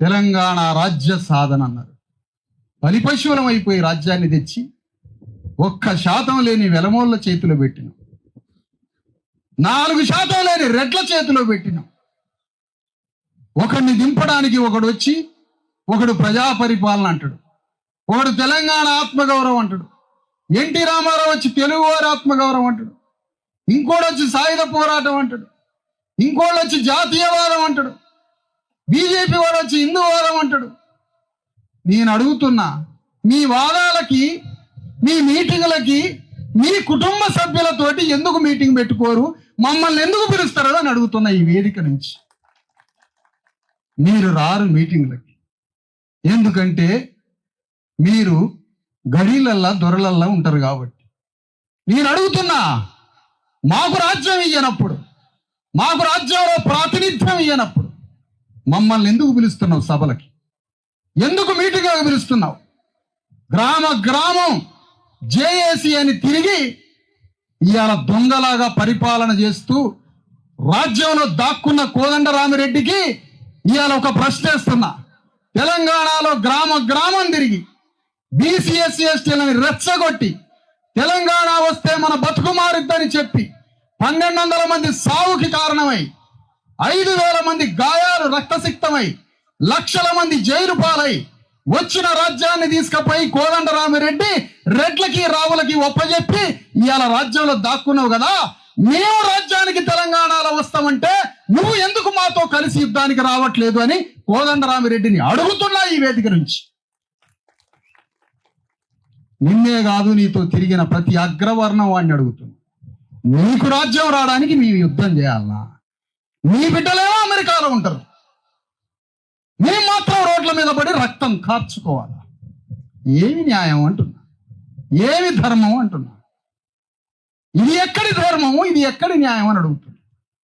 తెలంగాణ రాజ్య సాధన అన్నారు. బలిపశువులం అయిపోయి రాజ్యాన్ని తెచ్చి ఒక్క శాతం లేని వెలమోళ్ళ చేతిలో పెట్టినాం. నాలుగు శాతం లేని రెడ్ల చేతిలో పెట్టినాం. ఒకడిని దింపడానికి ఒకడు వచ్చి ఒకడు ప్రజా పరిపాలన అంటాడు. ఒకడు తెలంగాణ ఆత్మగౌరవం అంటాడు. ఎన్టీ రామారావు వచ్చి తెలుగువారి ఆత్మగౌరవం అంటాడు. ఇంకోడు వచ్చి సాయుధ పోరాటం అంటాడు. ఇంకోళ్ళు వచ్చి జాతీయవాదం అంటాడు. బీజేపీ వాడు వచ్చి హిందూవాదం అంటాడు. నేను అడుగుతున్నా మీ వాదాలకి మీ మీటింగులకి మీ కుటుంబ సభ్యులతోటి ఎందుకు మీటింగ్ పెట్టుకోరు? మమ్మల్ని ఎందుకు పిలుస్తారు అని అడుగుతున్నా ఈ వేదిక నుంచి. మీరు రారు మీటింగ్లకి. ఎందుకంటే మీరు గడిలల్లా దొరలల్లా ఉంటారు కాబట్టి. నేను అడుగుతున్నా మాకు రాజ్యం ఇయ్యనప్పుడు మాకు రాజ్యంలో ప్రాతినిధ్యం ఇయ్యనప్పుడు మమ్మల్ని ఎందుకు పిలుస్తున్నావు సభలకి? ఎందుకు మీటింగ్లకు పిలుస్తున్నావు? గ్రామ గ్రామం జేఏసీ అని తిరిగి ఇవాళ దొంగలాగా పరిపాలన చేస్తూ రాజ్యంలో దాక్కున్న కోదండరామిరెడ్డికి ఇవాళ ఒక ప్రశ్న వేస్తున్నా తెలంగాణలో గ్రామ గ్రామం తిరిగి బీసీఎస్సీ ఎస్టీలని రెచ్చగొట్టి తెలంగాణ వస్తే మన బతుకు మారుద్దని చెప్పి పన్నెండు వందల మంది సావుకి కారణమై ఐదు వేల మంది గాయాలు రక్తసిక్తమై లక్షల మంది జైలు పాలై వచ్చిన రాజ్యాన్ని తీసుకుపోయి కోదండరామిరెడ్డి రెడ్లకి రావులకి ఒప్పజెప్పి ఇవాళ రాజ్యంలో దాక్కున్నావు కదా. మేము రాజ్యానికి తెలంగాణలో వస్తామంటే నువ్వు ఎందుకు మాతో కలిసి యుద్ధానికి రావట్లేదు అని కోదండరామిరెడ్డిని అడుగుతున్నా ఈ వేదిక నుంచి. నిన్నే కాదు నీతో తిరిగిన ప్రతి అగ్రవర్ణం వాడిని అడుగుతున్నా. నీకు రాజ్యం రావడానికి మేము యుద్ధం చేయాలనా? మీ బిడ్డలేమో అమెరికాలో ఉంటారు. మేము మాత్రం రోడ్ల మీద పడి రక్తం కాచుకోవాలి. ఏమి న్యాయం అంటున్నా. ఏమి ధర్మం అంటున్నా. ఇది ఎక్కడి ధర్మము? ఇది ఎక్కడి న్యాయం అని అడుగుతున్నా.